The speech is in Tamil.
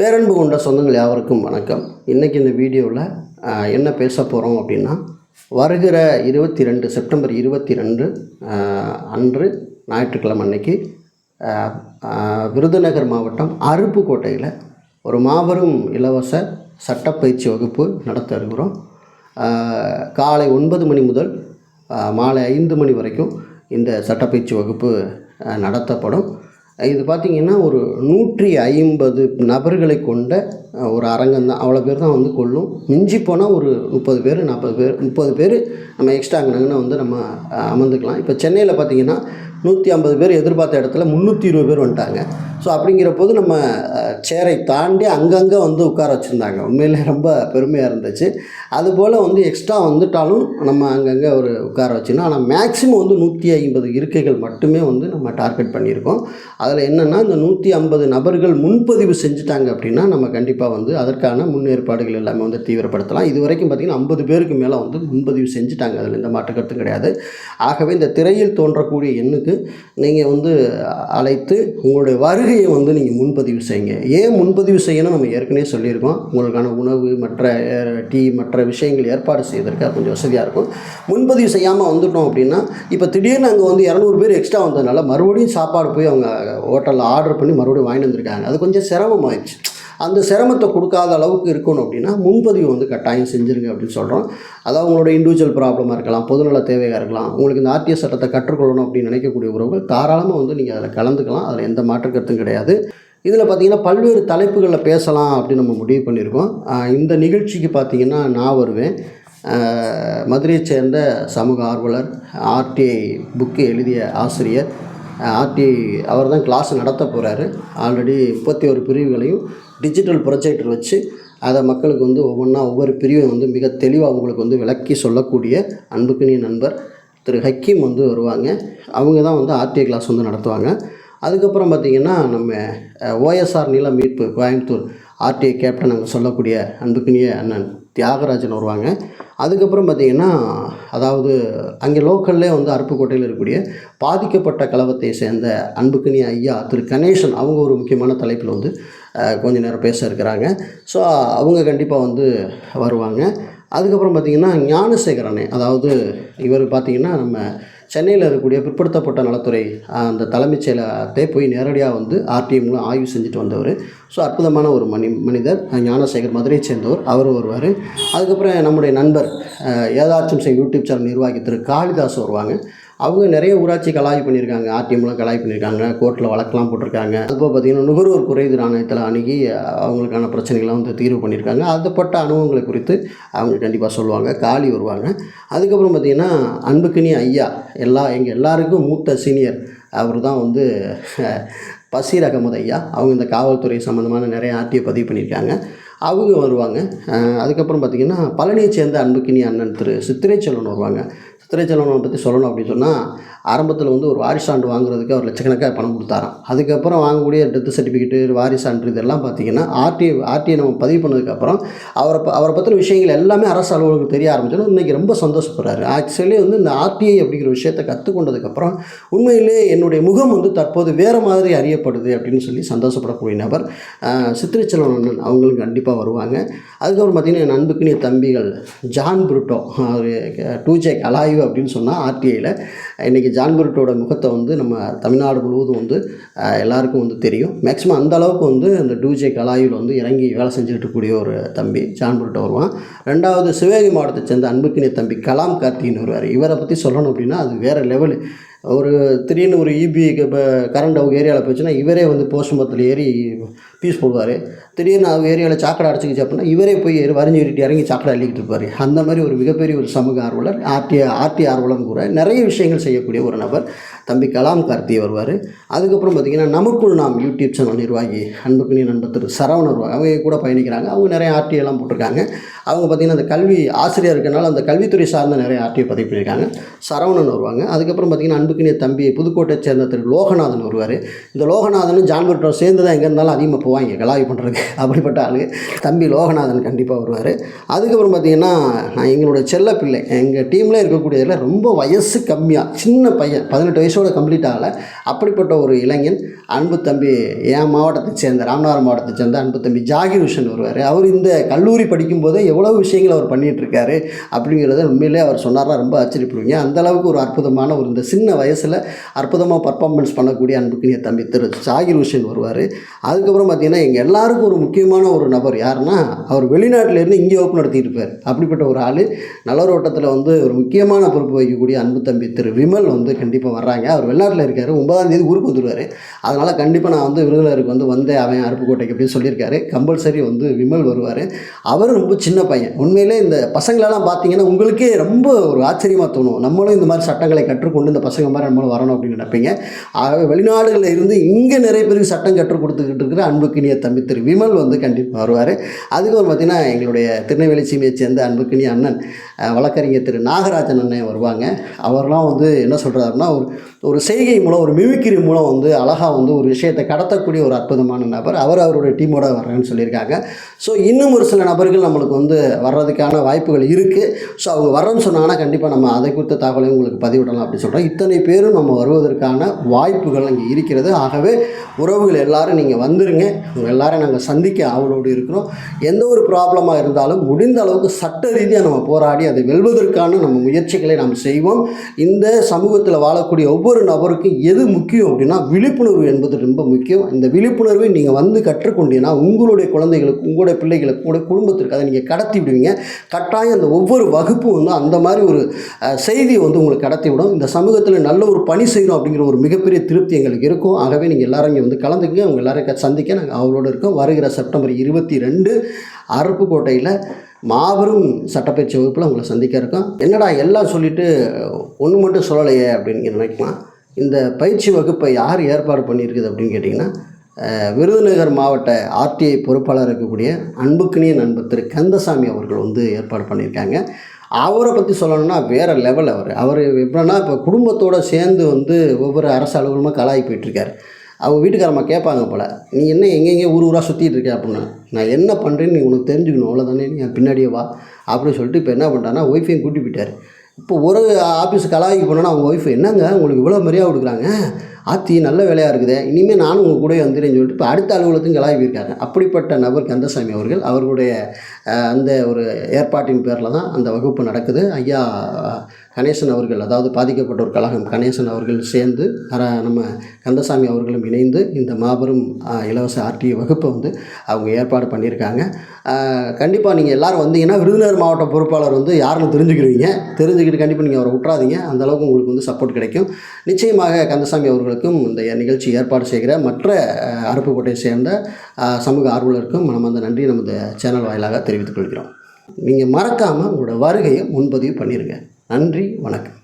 பேரன்பு கொண்ட சொந்தங்கள் யாவருக்கும் வணக்கம். இன்றைக்கி இந்த வீடியோவில் என்ன பேச போகிறோம் அப்படின்னா வருகிற இருபத்தி ரெண்டு செப்டம்பர் இருபத்தி ரெண்டு அன்று ஞாயிற்றுக்கிழமை அன்னைக்கு விருதுநகர் மாவட்டம் அருப்புக்கோட்டையில் ஒரு மாபெரும் இலவச சட்டப்பயிற்சி வகுப்பு நடத்த இருக்கிறோம். காலை ஒன்பது மணி முதல் மாலை ஐந்து மணி வரைக்கும் இந்த சட்டப்பயிற்சி வகுப்பு நடத்தப்படும். இது பார்த்திங்கன்னா ஒரு நூற்றி ஐம்பது நபர்களை கொண்ட ஒரு அரங்கம் தான் அவ்வளோ பேர் தான் வந்து கொள்ளும் மிஞ்சி போனால் ஒரு முப்பது பேர் நாற்பது பேர் முப்பது பேர் நம்ம எக்ஸ்ட்ரா அங்கனங்கன்னு வந்து நம்ம அமர்ந்துக்கலாம். இப்போ சென்னையில் பார்த்திங்கன்னா நூற்றி ஐம்பது பேர் எதிர்பார்த்த இடத்துல முந்நூற்றி இருபது பேர் வந்துட்டாங்க. ஸோ அப்படிங்கிற போது நம்ம சேரை தாண்டி அங்கங்கே வந்து உட்கார வச்சுருந்தாங்க. உண்மையிலே ரொம்ப பெருமையாக இருந்துச்சு. அதுபோல் வந்து எக்ஸ்ட்ரா வந்துட்டாலும் நம்ம அங்கங்கே ஒரு உட்கார வச்சுன்னா ஆனால் மேக்ஸிமம் வந்து நூற்றி ஐம்பது இருக்கைகள் மட்டுமே வந்து நம்ம டார்கெட் பண்ணியிருக்கோம். அதில் என்னென்னா இந்த நூற்றி ஐம்பது நபர்கள் முன்பதிவு செஞ்சுட்டாங்க அப்படின்னா நம்ம கண்டிப்பாக வந்து அதற்கான முன்னேற்பாடுகள் எல்லாமே வந்து தீவிரப்படுத்தலாம். இது வரைக்கும் பார்த்திங்கன்னா ஐம்பது பேருக்கு மேலே வந்து முன்பதிவு செஞ்சுட்டாங்க. அதில் எந்த மாற்று கருத்தும் கிடையாது. ஆகவே இந்த திரையில் தோன்றக்கூடிய எண்ணுக்கு நீங்கள் வந்து அழைத்து உங்களுடைய வருகையை வந்து நீங்கள் முன்பதிவு செய்யுங்க. ஏன் முன்பதிவு செய்யணும் நம்ம ஏற்கனவே சொல்லியிருக்கோம். உங்களுக்கான உணவு மற்ற டீ மற்ற விஷயங்கள் ஏற்பாடு செய்வதற்கு கொஞ்சம் வசதியாக இருக்கும். முன்பதிவு செய்யாமல் வந்துட்டோம் அப்படின்னா இப்போ திடீர்னு அங்கே வந்து இரநூறு பேர் எக்ஸ்ட்ரா வந்ததுனால மறுபடியும் சாப்பாடு போய் அவங்க ஹோட்டலில் ஆர்டர் பண்ணி மறுபடியும் வாங்கிட்டு வந்திருக்காங்க. அது கொஞ்சம் சிரமமாயிடுச்சு. அந்த சிரமத்தை கொடுக்காத அளவுக்கு இருக்கணும் அப்படின்னா முன்பதிவு வந்து கட்டாயம் செஞ்சுருங்க அப்படின்னு சொல்கிறோம் அதாவது உங்களோட இண்டிவிஜுவல் ப்ராப்ளமாக இருக்கலாம் பொதுநல தேவையாக இருக்கலாம் உங்களுக்கு இந்த ஆர்டிஎஸ் சட்டத்தை கற்றுக்கொள்ளணும் அப்படின்னு நினைக்கக்கூடிய உறவுகள் தாராளமாக வந்து நீங்கள் அதில் கலந்துக்கலாம். அதில் எந்த மாற்று கருத்தும் கிடையாது. இதில் பார்த்தீங்கன்னா பல்வேறு தலைப்புகளில் பேசலாம் அப்படின்னு நம்ம முடிவு பண்ணியிருக்கோம். இந்த நிகழ்ச்சிக்கு பார்த்தீங்கன்னா நான் வருவேன். மதுரையை சேர்ந்த சமூக ஆர்வலர் ஆர்டிஐ புக்கு எழுதிய ஆசிரியர் ஆர்டி அவர் தான் கிளாஸ் நடத்த போகிறாரு ஆல்ரெடி முப்பத்தி ஒரு பிரிவுகளையும் டிஜிட்டல் ப்ரொஜெக்டர் வச்சு அதை மக்களுக்கு வந்து ஒவ்வொன்றா ஒவ்வொரு பிரிவும் வந்து மிக தெளிவாக உங்களுக்கு வந்து விளக்கி சொல்லக்கூடிய அன்புக்குனிய நண்பர் திரு ஹக்கீம் வந்து வருவாங்க. அவங்க தான் வந்து ஆர்டிஐ கிளாஸ் வந்து நடத்துவாங்க. அதுக்கப்புறம் பார்த்திங்கன்னா நம்ம ஓஎஸ்ஆர் நில மீட்பு கோயம்புத்தூர் ஆர்டிஐ கேப்டன் அங்கே சொல்லக்கூடிய அன்புக்குனிய அண்ணன். தியாகராஜன் வருவாங்க. அதுக்கப்புறம் பார்த்திங்கன்னா அதாவது அங்கே லோக்கல்லே வந்து அருப்புக்கோட்டையில் இருக்கக்கூடிய பாதிக்கப்பட்ட கலவத்தை சேர்ந்த அன்புக்கணி ஐயா திரு கணேசன் அவங்க ஒரு முக்கியமான தலைப்பில் வந்து கொஞ்ச நேரம் பேச இருக்கிறாங்க. ஸோ அவங்க கண்டிப்பாக வந்து வருவாங்க. அதுக்கப்புறம் பார்த்திங்கன்னா ஞானசேகரனே அதாவது இவர் பார்த்திங்கன்னா நம்ம சென்னையில் இருக்கக்கூடிய பிற்படுத்தப்பட்ட நலத்துறை அந்த தலைமைச் செயலகத்தை போய் நேரடியாக வந்து ஆர்டிஎம் மூலம் ஆய்வு செஞ்சுட்டு வந்தவர். ஸோ அற்புதமான ஒரு மனி மனிதர் ஞானசேகர் மதுரையை சேர்ந்தவர். அவர் வருவார். அதுக்கப்புறம் நம்முடைய நண்பர் ஏதாச்சும் சிங் யூடியூப் சேனல் நிர்வாகி திரு. காளிதாஸ் வருவாங்க. அவங்க நிறைய ஊராட்சி கலாய் பண்ணியிருக்காங்க. ஆர்டிஎம்லாம் மூலம் கலாய் பண்ணியிருக்காங்க. கோர்ட்டில் வழக்கெல்லாம் போட்டிருக்காங்க. அதுபோல் பார்த்திங்கன்னா நுகர்வோர் குறைதீர் ஆணையத்தில் அணுகி அவங்களுக்கான பிரச்சனைகளை வந்து தீர்வு பண்ணியிருக்காங்க. அதுப்பட்ட அனுபவங்களை குறித்து அவங்க கண்டிப்பாக சொல்லுவாங்க. காளி வருவாங்க. அதுக்கப்புறம் பார்த்திங்கன்னா அன்புக்கினி ஐயா எல்லா எங்கள் எல்லாருக்கும் மூத்த சீனியர் அவர் தான் வந்து பசீர் அகமது ஐயா. அவங்க இந்த காவல்துறை சம்மந்தமான நிறைய ஆர்டியை பதிவு பண்ணியிருக்காங்க. அவங்க வருவாங்க. அதுக்கப்புறம் பார்த்திங்கன்னா பழனியை சேர்ந்த அன்புக்கினி அண்ணன் திரு சித்திரை வருவாங்க. சித்திரை பற்றி சொல்லணும் அப்படின்னு சொன்னால் ஆரம்பத்தில் வந்து ஒரு வாரிசாண்டு வாங்குறதுக்கு அவர் லட்சக்கணக்காக பணம் கொடுத்தாராம். அதுக்கப்புறம் வாங்கக்கூடிய டெத் சர்டிஃபிகேட்டு வாரிசான்று இதெல்லாம் பார்த்தீங்கன்னா ஆர்டிஐ ஆர்டிஐ நம்ம பதிவு பண்ணதுக்கப்புறம் அவரை ப- அவரை பற்றின விஷயங்கள் எல்லாமே அரசு அலுவலகம் தெரிய ஆரம்பிச்சோன்னா இன்றைக்கி ரொம்ப சந்தோஷப்படுறாரு. ஆக்சுவலி வந்து இந்த ஆர்டிஐ அப்படிங்கிற விஷயத்தை கற்றுக்கொண்டதுக்கப்புறம் உண்மையிலே என்னுடைய முகம் வந்து தற்போது வேறு மாதிரி அறியப்படுது அப்படின்னு சொல்லி சந்தோஷப்படக்கூடிய நபர் ஆஹ், அண்ணன். அவங்களுக்கு கண்டிப்பாக வருவாங்க. அதுக்கப்புறம் பார்த்திங்கன்னா என் அன்புக்குரிய தம்பிகள் ஜான் புருட்டோ அவர் டூ ஜே அப்படின்னு சொன்னால் ஆர்டிஐயில் இன்றைக்கி ஜான்புர்ட்டோட முகத்தை வந்து நம்ம தமிழ்நாடு முழுவதும் வந்து எல்லாருக்கும் வந்து தெரியும். மேக்ஸிமம் அந்த அளவுக்கு வந்து அந்த டூஜே கலாயில் வந்து இறங்கி வேலை செஞ்சுக்கிட்டு கூடிய ஒரு தம்பி ஜான்பர்ட்டோ வருவான். ரெண்டாவது சிவகங்கை மாவட்டத்தை சேர்ந்த அன்புக்கினிய தம்பி கலாம் கார்த்தின்னு வருவார். இவரை பற்றி சொல்லணும் அப்படின்னா அது வேறு லெவலு ஒரு திடீர்னு ஒரு இபி இப்போ கரண்ட் அவங்க ஏரியாவில் போச்சுன்னா இவரே வந்து போஸ்ட் மரத்தில் ஏறி பீஸ் போடுவார். திடீர்னு அவங்க ஏரியாவில் சாக்கடை அடைச்சிக்கிச்சு அப்படின்னா இவரே போய் ஏறி வரைஞ்சி ஏறிட்டு இறங்கி சாக்கடை அள்ளிக்கிட்டு இருப்பார். அந்த மாதிரி ஒரு மிகப்பெரிய ஒரு சமூக ஆர்வலர் ஆர்டி ஆர்டி ஆர்வலர்னு கூட நிறைய விஷயங்கள் செய்யக்கூடிய ஒரு நபர். தம்பி கலாம் கார்த்தி வருவார். அதுக்கப்புறம் பார்த்திங்கன்னா நமக்குள் நாம் யூடியூப் சேனல் நிர்வாகி அன்புக்குனி நண்பர் திரு சரவணன் வருவாங்க. அவங்க கூட பயணிக்கிறாங்க. அவங்க நிறைய ஆர்டிஎல்லாம் போட்டிருக்காங்க. அவங்க பார்த்திங்கன்னா அந்த கல்வி ஆசிரியர் இருக்கனால அந்த கல்வித்துறை சார்ந்த நிறைய ஆர்டியை பதிவு பண்ணியிருக்காங்க. சரவணன் வருவாங்க. அதுக்கப்புறம் பார்த்திங்கன்னா அன்புக்குனிய தம்பி புதுக்கோட்டை சேர்ந்த திரு லோகநாதன் வருவார். இந்த லோகநாதனும் ஜான்பர்ட்டும் சேர்ந்து தான் எங்கே இருந்தாலும் அதிகமாக போவாங்க. கலாய் பண்ணுறதுக்கு அப்படிப்பட்ட ஆளு. தம்பி லோகநாதன் கண்டிப்பாக வருவார். அதுக்கப்புறம் பார்த்திங்கன்னா நான் எங்களோட செல்ல பிள்ளை எங்கள் டீமில் இருக்கக்கூடியதில் ரொம்ப வயசு கம்மியாக சின்ன பையன் பதினெட்டு வயசோட கம்ப்ளீட் ஆகலை. அப்படிப்பட்ட ஒரு இளைஞன் அன்பு தம்பி என் மாவட்டத்தை சேர்ந்த ராமநாதபுரம் மாவட்டத்தை சேர்ந்த அன்பு தம்பி ஜாகிர் ஹுஷன் வருவார் அவர் இந்த கல்லூரி படிக்கும்போதே எவ்வளோ விஷயங்கள் அவர் பண்ணிகிட்ருக்காரு அப்படிங்கிறத உண்மையிலே அவர் சொன்னார்னா ரொம்ப ஆச்சரியப்படுவீங்க. அந்த அளவுக்கு ஒரு அற்புதமான ஒரு இந்த சின்ன வயசில் அற்புதமாக பர்ஃபார்மன்ஸ் பண்ணக்கூடிய அன்புக்குரிய தம்பி திரு ஜாகிர் ஹுஷன் வருவார் அதுக்கப்புறம் பார்த்தீங்கன்னா எங்கள் எல்லாருக்கும் ஒரு முக்கியமான ஒரு நபர் யாருன்னா அவர் வெளிநாட்டிலேருந்து இங்கே ஓப்பன் நடத்திட்டு இருப்பார் அப்படிப்பட்ட ஒரு ஆள். நல்லரோட்டத்தில் வந்து ஒரு முக்கியமான பொறுப்பு வகிக்கக்கூடிய அன்பு தம்பி திரு விமல் வந்து கண்டிப்பாக வர்றாங்க. அவர் வெளிநாட்டில் இருக்கார். ஒன்பதாம் தேதி ஊருக்கு வந்துடுவார் அதனால் கண்டிப்பாக நான் வந்து விருதுநகருக்கு வந்து வந்தேன் அவன் அருப்புக்கோட்டைக்கு அப்படின்னு சொல்லியிருக்காரு. கம்பல்சரி வந்து விமல் வருவார். அவர் ரொம்ப சின்ன பையன். உண்மையிலே இந்த பசங்களெல்லாம் பார்த்தீங்கன்னா உங்களுக்கே ரொம்ப ஒரு ஆச்சரியமாக தோணும். நம்மளும் இந்த மாதிரி சட்டங்களை கற்றுக்கொண்டு இந்த பசங்க மாதிரி நம்மளும் வரணும் அப்படின்னு நினைப்பீங்க. ஆகவே வெளிநாடுகளில் இருந்து இங்கே நிறைய பேருக்கு சட்டம் கற்றுக் கொடுத்துக்கிட்டு இருக்கிற அன்புக்கினிய தம்பி திரு விமல் வந்து கண்டிப்பாக வருவார். அதுக்கப்புறம் பார்த்தீங்கன்னா எங்களுடைய திருநெல்வேலி சீமையை சேர்ந்த அன்புக்கினிய அண்ணன் வழக்கறிஞர் திரு நாகராஜன் அண்ணன் வருவாங்க. அவர்லாம் வந்து என்ன சொல்கிறாருன்னா ஒரு ஒரு செய்கை மூலம் ஒரு மிமிக்ரி மூலம் வந்து அழகாக வந்து ஒரு விஷயத்தை கடத்தக்கூடிய ஒரு அற்புதமான நபர். அவர் அவருடைய டீமோட வர்றேன்னு சொல்லியிருக்காங்க. ஸோ இன்னும் ஒரு சில நபர்கள் நம்மளுக்கு வந்து வர்றதுக்கான வாய்ப்புகள் இருக்குது ஸோ அவங்க வரேன்னு சொன்னாங்கன்னா கண்டிப்பாக நம்ம அதை குறித்த தகவலையும் உங்களுக்கு பதிவிடலாம் அப்படின்னு சொல்கிறோம் இத்தனை பேரும் நம்ம வருவதற்கான வாய்ப்புகள் அங்கே இருக்கிறது. ஆகவே உறவுகள் எல்லாரும் நீங்கள் வந்துருங்க. உங்கள் எல்லாரும் நாங்கள் சந்திக்க ஆவலோடு இருக்கிறோம். எந்த ஒரு ப்ராப்ளமாக இருந்தாலும் முடிந்த அளவுக்கு சட்ட ரீதியாக நம்ம போராடி அதை வெல்வதற்கான நம்ம முயற்சிகளை நாம் செய்வோம். இந்த சமூகத்தில் வாழக்கூடிய ஒவ்வொரு நபருக்கும் எது முக்கியம் அப்படின்னா விழிப்புணர்வு என்பது ரொம்ப முக்கியம். இந்த விழிப்புணர்வை நீங்கள் வந்து கற்றுக்கொண்டீங்கன்னா உங்களுடைய குழந்தைகளுக்கு உங்களுடைய பிள்ளைகளுக்கு உங்களுடைய குடும்பத்திற்கு அதை நீங்கள் கடத்தி விடுவீங்க. கட்டாயம் அந்த ஒவ்வொரு வகுப்பும் வந்து அந்த மாதிரி ஒரு செய்தியை வந்து உங்களுக்கு கடத்தி விடும். இந்த சமூகத்தில் நல்ல ஒரு பணி செய்யணும் அப்படிங்கிற ஒரு மிகப்பெரிய திருப்தி எங்களுக்கு இருக்கும். ஆகவே நீங்கள் எல்லாரும் இங்கே வந்து கலந்துங்க அவங்க எல்லாரையும் சந்திக்க நாங்கள் அவளோடு இருக்கோம். வருகிற செப்டம்பர் இருபத்தி ரெண்டு அருப்புக்கோட்டையில் மாபெரும் சட்டப்பயிற்சி வகுப்பில் உங்களை சந்திக்க இருக்கோம். என்னடா எல்லாம் சொல்லிட்டு ஒன்று மட்டும் சொல்லலையே அப்படின்னு நினைக்கலாம் இந்த பயிற்சி வகுப்பை யார் ஏற்பாடு பண்ணியிருக்குது அப்படின்னு கேட்டிங்கன்னா விருதுநகர் மாவட்ட ஆர்டிஐ பொறுப்பாளர் இருக்கக்கூடிய அன்புக்குனிய நண்பர் திரு கந்தசாமி அவர்கள் வந்து ஏற்பாடு பண்ணியிருக்காங்க. அவரை பற்றி சொல்லணும்னா வேறு லெவல் அவர். அவர் எப்படின்னா இப்போ குடும்பத்தோடு சேர்ந்து வந்து ஒவ்வொரு அரசு அலுவலகமாக கலாய் போயிட்டுருக்காரு. அவங்க வீட்டுக்காரம்மா கேட்பாங்க போல் நீ என்ன எங்கெங்கே ஊர் ஊராக சுற்றிட்டு இருக்க அப்படின்னு. நான் என்ன பண்ணுறேன்னு நீ உனக்கு தெரிஞ்சுக்கணும் அவ்வளோதானே நீ பின்னாடியே வா அப்படின்னு சொல்லிட்டு இப்போ என்ன பண்ணுறான்னா ஒய்ஃபையும் கூட்டி போயிட்டார். இப்போ ஒரு ஆஃபீஸ் கலாய்க்கு போனோன்னா அவங்க ஒய்ஃப் என்னங்க? உங்களுக்கு இவ்வளோ மரியாதை கொடுக்குறாங்க? ஆத்தி நல்ல வேலையாக இருக்குது. இனிமேல் நானும் உங்கள் கூட வந்துடுன்னு சொல்லிட்டு இப்போ அடுத்த அலுவலகத்துக்கும் கலாய் போயிருக்காங்க அப்படிப்பட்ட நபர் கந்தசாமி அவர்கள் அவர்களுடைய அந்த ஒரு ஏற்பாட்டின் பேரில் தான் அந்த வகுப்பு நடக்குது. ஐயா கணேசன் அவர்கள் அதாவது பாதிக்கப்பட்ட ஒரு கழகம் கணேசன் அவர்கள் சேர்ந்து நம்ம கந்தசாமி அவர்களும் இணைந்து இந்த மாபெரும் இலவச ஆர்டிஓ வகுப்பை வந்து அவங்க ஏற்பாடு பண்ணியிருக்காங்க. கண்டிப்பாக நீங்கள் எல்லாரும் வந்தீங்கன்னா விருதுநகர் மாவட்ட பொறுப்பாளர் வந்து யாருன்னு தெரிஞ்சுக்கிடுவீங்க. தெரிஞ்சுக்கிட்டு கண்டிப்பாக நீங்கள் அவரை விட்றாதீங்க அந்தளவுக்கு உங்களுக்கு வந்து சப்போர்ட் கிடைக்கும். நிச்சயமாக கந்தசாமி அவர்களுக்கும் இந்த நிகழ்ச்சி ஏற்பாடு செய்கிற மற்ற அருப்புக்கோட்டையை சேர்ந்த சமூக ஆர்வலருக்கும் நம்ம அந்த நன்றி. நமது சேனல் வாயிலாக தெரிவித்துக் கொள்கிறோம். நீங்கள் மறக்காமல் உங்களோட வருகையை முன்பதிவு பண்ணிடுங்க நன்றி வணக்கம்.